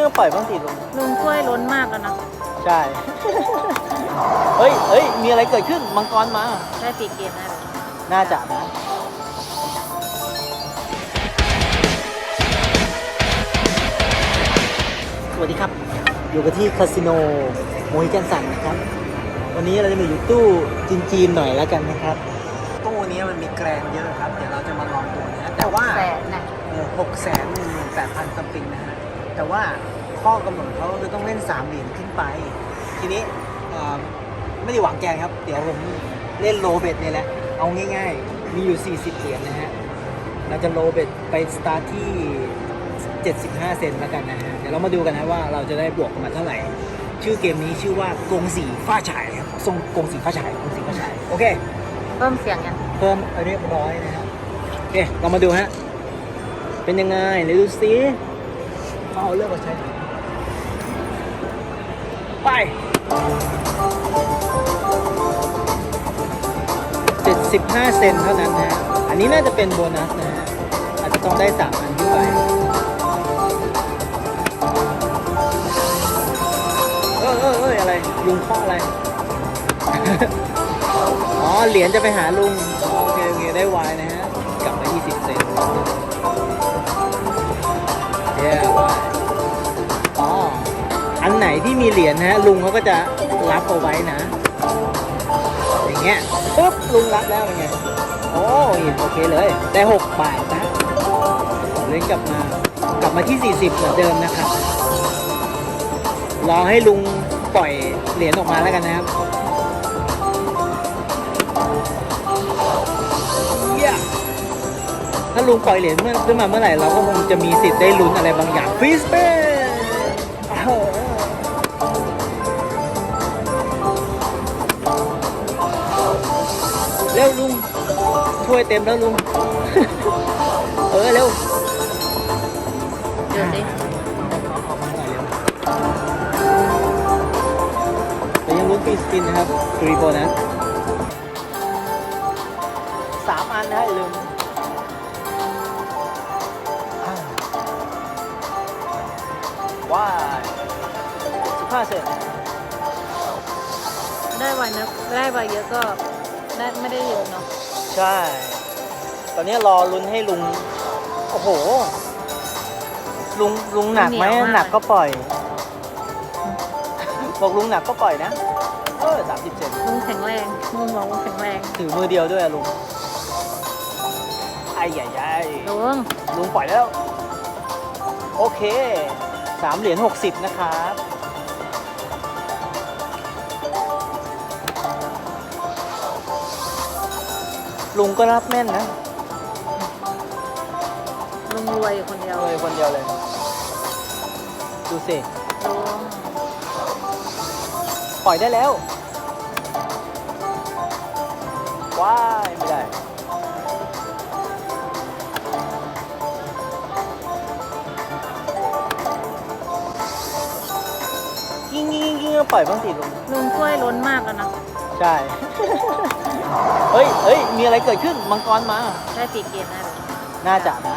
งี้ปล่อยบ้างสิลุง ลุงช่วยล้นมากแล้วนะใช่ เฮ้ยเฮ้ย มีอะไรเกิดขึ้น มังกรมา ได้ปีกเกมแน่เลยน่าจะนะ สวัสดีครับ อยู่กันที่คาสิโนโมฮิกันสันนะครับ วันนี้เราจะมาอยู่ตู้จีนๆหน่อยแล้วกันนะครับ ตู้นี้มันมีแกรนเยอะครับ เดี๋ยวเราจะมาลองตัวนะฮะแต่ว่าแสนนะ หกแสนหนึ่งหมื่นแปดพันซัมติงนะฮะ แต่ว่าข้อกำหนดเขาคือต้องเล่นสามเหรียญขึ้นไป ทีนี้เอ่อไม่ได้หวังแกงครับ เดี๋ยวผมเล่นโลเบตเนี่ยแหละ เอาง่ายๆ มีอยู่ 40 เหรียญนะฮะ เราจะโลเบตไปสตาร์ทที่ 75 เซนแล้วกันนะฮะ เดี๋ยวเรามาดูกันนะว่าเราจะได้บวกกันมาเท่าไหร่ ชื่อเกมนี้ชื่อว่ากงสีฟ้าฉายครับทรงกงสีฟ้าฉายกงสีฟ้าฉาย โอเค เพิ่มเสียงยังเพิ่มเรียบร้อยนะครับ โอเค เรามาดูฮะ เป็นยังไงไหนดูซิ เขาเอาเลือกมาใช้หน่อยไป75เซนเท่านั้นนะ อันนี้น่าจะเป็นโบนัสนะฮะ อาจจะต้องได้3อันขึ้นไปเออเออเอออะไรลุงเคาะอะไร อ๋อ เหรียญจะไปหาลุง โอเค โอเค ได้วายนะฮะ กลับมา20 เซน ไหนที่มีเหรียญนะฮะลุงเขาก็จะรับเอาไว้นะ อย่างเงี้ยปุ๊บลุงรับแล้วเป็นไงโอ้ยโอเคเลยได้6บาทนะเล่นกลับมากลับมาที่ 40 เหมือนเดิมนะครับรอให้ลุงปล่อยเหรียญออกมาแล้วกันนะครับถ้าลุงปล่อยเหรียญเมื่อขึ้นมาเมื่อไหร่เราก็คงจะมีสิทธิ์ได้ลุ้นอะไรบางอย่างฟรีสเปน ร็วลุงถ้วยเต็มแล้วลุง เออเร็วเดี๋ยวสิออกมาหน่อยเร็วแต่ยังลุ้นฟรีสปินนะครับฟรีโบนัสสามอันนะฮะอย่าลืมอ่าว้ายสิบห้าเซนได้ไวนะได้ไวเยอะก็ ได้ไม่ได้เยอะเนาะใช่ ตอนนี้รอลุ้นให้ลุง โอ้โห ลุงลุงหนักไหมหนักก็ปล่อย บอกลุงหนักก็ปล่อยนะ เออสามสิบเซนลุงแข็งแรงลุงบอกว่าแข็งแรงถือมือเดียวด้วยอะลุงไอ้ใหญ่ใหญ่ลุงลุงปล่อยแล้ว โอเคสามเหรียญหกสิบนะครับ ลุงก็รับแม่นนะลุงรวยอยู่คนเดียวเลยคนเดียวเลย ดูสิ ลุงปล่อยได้แล้ว ว้ายไม่ได้ ยิ่งยิ่งยิ่งยิ่งก็ปล่อยบ้างสิลุงลุงช่วยล้นมากแล้วนะ ใช่ เฮ้ยเฮ้ย มีอะไรเกิดขึ้น มังกรมา ได้ปีกเกมแน่เลยน่าจะนะ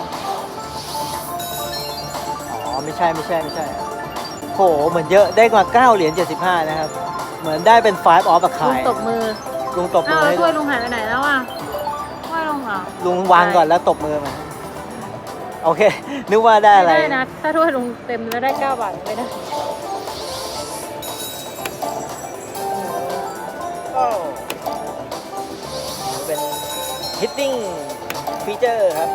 อ๋อ ไม่ใช่ ไม่ใช่ ไม่ใช่ โห เหมือนเยอะ ได้กว่า9เหรียญ75 นะครับ เหมือนได้เป็น five off อะลุขางยตบมือลุงตบมือ้าวอแล้วให้ถ้วยลุงหายไปไหนแล้วอะถ้วยลุงเหรอลุงวางก่อนแล้วตบมือมา โอเค นึกว่าได้อะไร ไม่ได้นะ ถ้าถ้วยลุงเต็มแล้วได้เก้าบาทไม่ได้โอ้เป็น hitting feature ครับ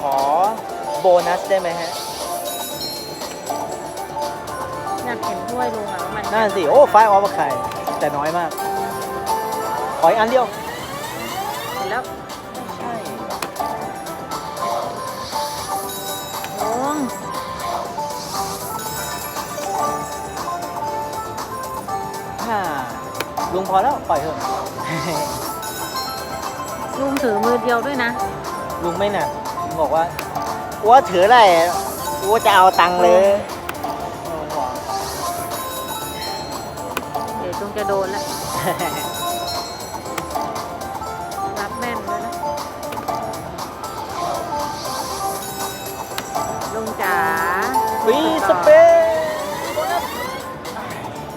ขอโบนัสได้ไหมฮะอยากเห็นถ้วยลุงอะว่ามันนั่นสิ โอ้ five off อะขายแต่น้อยมาก ขออีกอันเดียว เห็นแล้วใช่ลุงฮ่าลุงพอแล้ว ปล่อยเถอะ ลุงถือมือเดียวด้วยนะ ลุงไม่หนักลุงบอกว่าอัวถืออะไรอัวจะเอาตังค์เลยเดี๋ยวลุงจะโดนแล้วรับแม่นด้วยนะลุงจ๋าวีสเป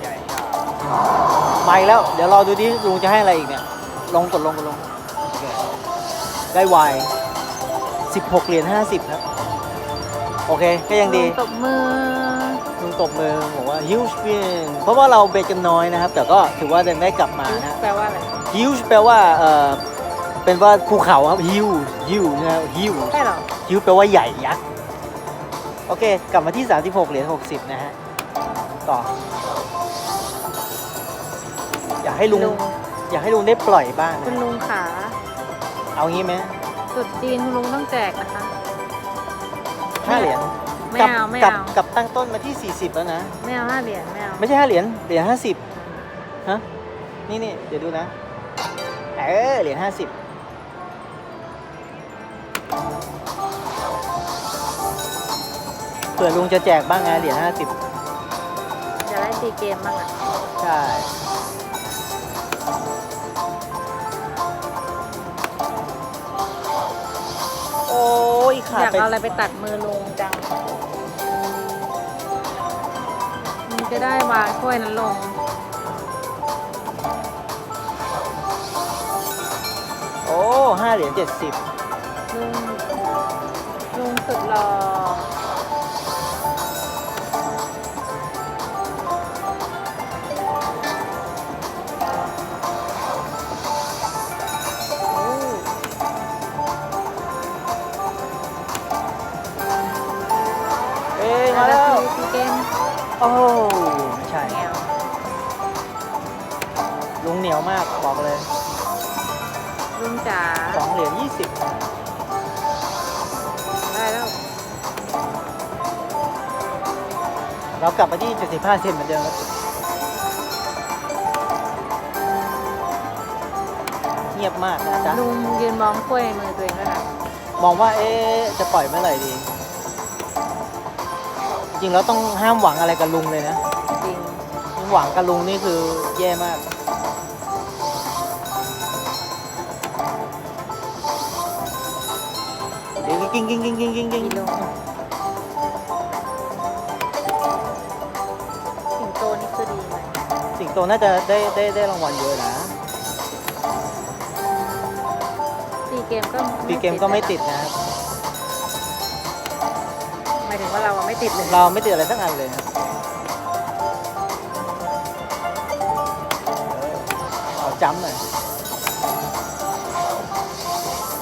ใหญ่ๆไปแล้ว เดี๋ยวรอดูดิลุงจะให้อะไรอีกเนี่ย ลงกดลงกดลง ได้วาย16 เหรียญ50 ครับ โอเค ก็ยังดีลุตบมือลุงตบมือบอกว่า huge win เพราะว่าเราเบรกกันน้อยนะครับ แต่ก็ถือว่าได้กลับมานะ แปลว่าอะไร huge แปลว่าเออเป็นว่าภูเขาครับ huge huge นะครับ huge ใช่เหรอ huge แปลว่าใหญ่ยักษ์ โอเค กลับมาที่ 36 เหรียญ60 นะฮะ ต่อ อยากให้ลุงลุงอยากให้ลุงได้ปล่อยบ้างคุณนะลุงขา เอางี้ไหมสุดจีนคุณลุงต้องแจกนะคะ ห้าเหรียญไม่กับเอาไม่กับเอากับตั้งต้นมาที่ 40 แล้วนะ ไม่เอาห้าเหรียญไม่เอาไม่ใช่5เหรียญเหรียญ50ฮะนี่นี่เดี๋ยวดูนะ เออเหรียญ50เผื่อลุงจะแจกบ้างไงเหรียญ50จะได้ตีเกมบ้างอะ ใช่ ยขาอดยากไปเอาอะไรไปตัดมือลุงจังมันจะได้วางถ้วยนั้นลง โอ้ห้าเหรียญเจ็ดสิบลุงลุงสุดหล่อ โอ้ไม่ใช่แนวลุงเหนียวมากบอกเลยลุงจ๋าสองเหรียญยี่สิบได้แล้ว เรากลับมาที่เจ็ดสิบห้าเซนเหมือนเดิมครับเงียบมากนะจ๊ะลุงยืนมองถ้วยในมือตัวเองแล้วนะ มองว่าเอ๊ะจะปล่อยเมื่อไหร่ดี จริงแล้วต้องห้ามหวังอะไรกับลุงเลยนะจริงหวังกับลุงนี่คือแย่มากเดี๋ยวกิ้งกิ้งกิ้งกิ้งกิ้งกิ้งอีลุงสิงโตนี่คือดีไหมสิงโตน่าจะได้ได้ได้รางวัลเยอะนะตีเกมก็ปีเกมก็ไม่ติดนะครับ ไม่ติดเลยเราไม่ติดอะไรสักอันเลยครับเออเอาจ้ำหน่อย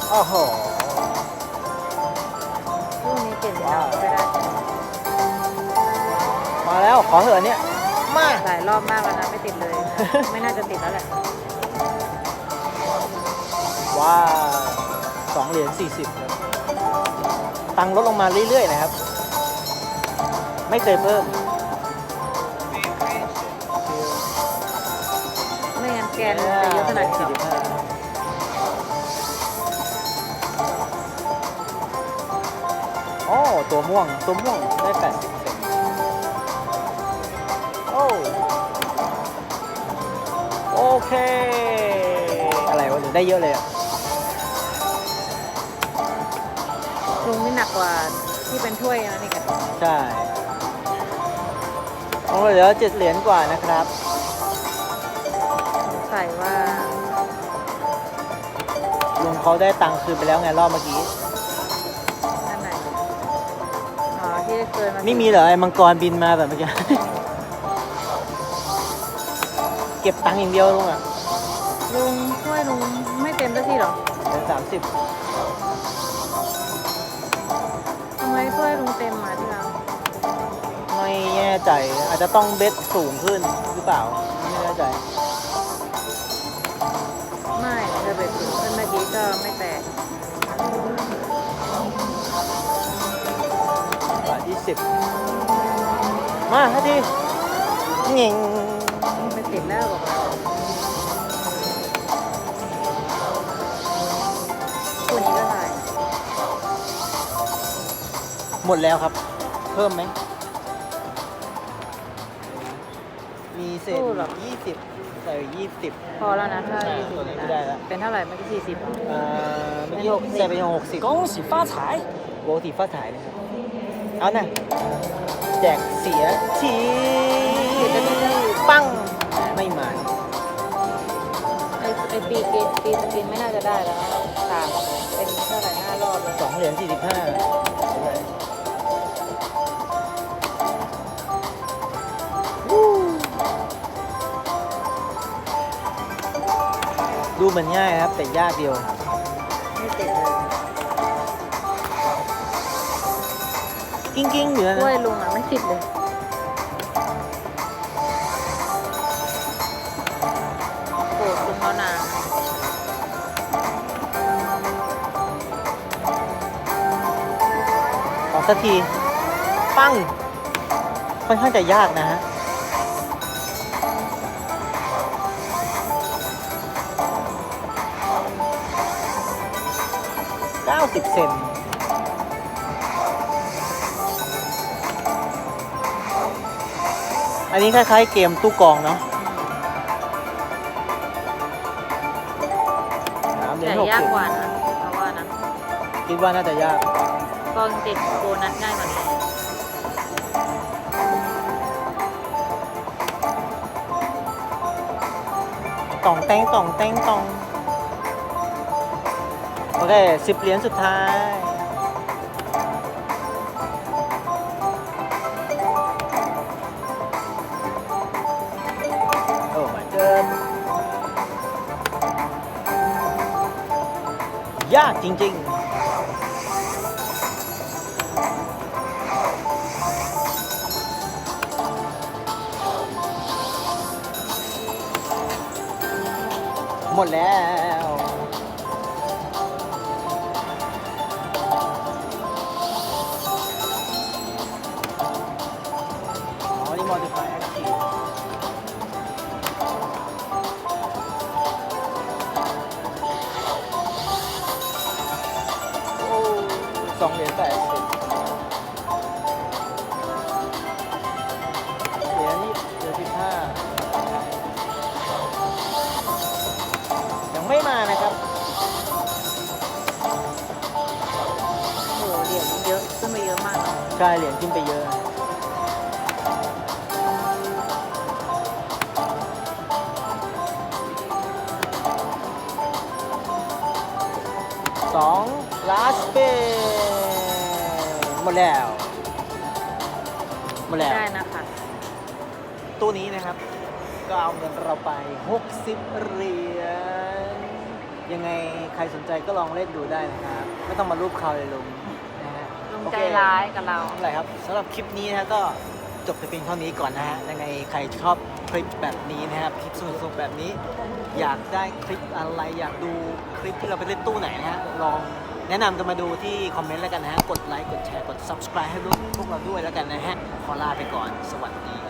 โอ้โหลูกนี้เปลี่ยนเป็นดอกก็ได้มาแล้วขอเถอะเนี่ยมา หลายรอบมากแล้วนะไม่ติดเลย ไม่น่าจะติดแล้วแหละ ว้าวสองเหรียญสี่สิบครับ ตังค์ลดลงมาเรื่อยๆนะครับ ไม่เคยเพิ่ม ไม่งั้นแกนจะเยอะขนาดนี้หรอกโอ้ตัวม่วง ตัวม่วงได้แปดสิบเซนโอ้ โอเค อะไรวะหรือได้เยอะเลยอะลุงนี่หนักกว่าที่เป็นถ้วยนะนี่กัน ใช่ข องเราเหลือเจ็ดเหรียญกว่านะครับสงสัยว่าลุงเขาได้ตังค์คืนไปแล้วไงรอบเมื่อกี้ อันไหนอ๋อที่เกินมาไม่มีเหรอไอ้มังกรบินมาแบบเมื่อกี้ เก็บตังค์อย่างเดียวลุงอะลุงถ้วยลุงไม่เต็มสักทีหรอเหลือสามสิบทำไมถ้วยลุงเต็มมาที่เราไม่แน่ ใจ อาจจะต้องเบ็ดสูงขึ้นหรือเปล่า ไม่แน่ใจ ไม่เธอเบ็ดสูงขึ้นเมื่อกี้ก็ไม่แตกบาทยี่สิบมาทันทีเง่งไม่ติดแล้วบอกเราคู่นี้ก็ถ่ายหมดแล้วครับ เพิ่มไหมมีเศษยี่สิบใส่ยี่สิบ พอแล้วนะถ้า ใช่ ยี่สิบ ตัวนี้ไม่ได้แล้ว เป็นเท่าไหร่เมื่อกี้สี่สิบ เอ่อเมื่อกี้หกใส่ไปหกสิบ 恭喜发财！ ปกติฟ้าถ่ายเลยครับ เอาน่ะ แจกเสียทีปัง ไม่มา ปีปีปีสปินไม่น่าจะได้แล้วสามเป็นเท่าไหร่ห้ารอบเลย สองเหรียญสี่สิบห้า ดูเหมือนง่ายครับ แต่ยากเดียวไม่ติดเลยกิ้งกิ้งๆเหนือด้วยนะลุงอะไม่ติดเลยโกรธลุงเขานานขอสักที ปั้งค่อนข้างจะยากนะฮะ 90เซนอันนี้คล้ายๆเกมตู้กองเนาะสามเหรียแต่ญหกยากสิบกว่านะเพราะว่านะคิดว่าน่าจะยาก กองติดโบนัสง่ายกว่านี้ต่องแต้งต่องแต้งต่องโอ เคสิบเหรียญสุดท้าย โอ้ my god ยากจริง ๆหมดแล้ว องเหรียญแปดสิบเหรียญนี่เหรียญสิบห้ายังไม่มานะครับโอ้โหเหรียญเยอะขึ้นไปเยอะมากเลยใช่เหรียญขึ้นไปเยอะ สองลาสเป หมดแล้วหมดแล้ว ได้นะคะตู้นี้นะครับ ก็เอาเงินเราไป 60 เหรียญยังไงใครสนใจก็ลองเล่นดูได้นะครับ ไม่ต้องมารูปเขาเลยลุงนะฮะลุงโอใจเคร้ายกับเรา อะไรครับสำหรับคลิปนี้นะฮะก็จบแต่เพียงเท่านี้ก่อนนะฮะยังไงใครชอบคลิปแบบนี้นะครับคลิปสนุกๆแบบนี้ อยากได้คลิปอะไรอยากดูคลิปที่เราไปเล่นตู้ไหนนะฮะลอง แนะนำกันมาดูที่คอมเมนต์แล้วกันนะฮะ กดไลค์ กดแชร์ กด subscribe ให้พวกเราด้วยแล้วกันนะฮะ ขอลาไปก่อน สวัสดี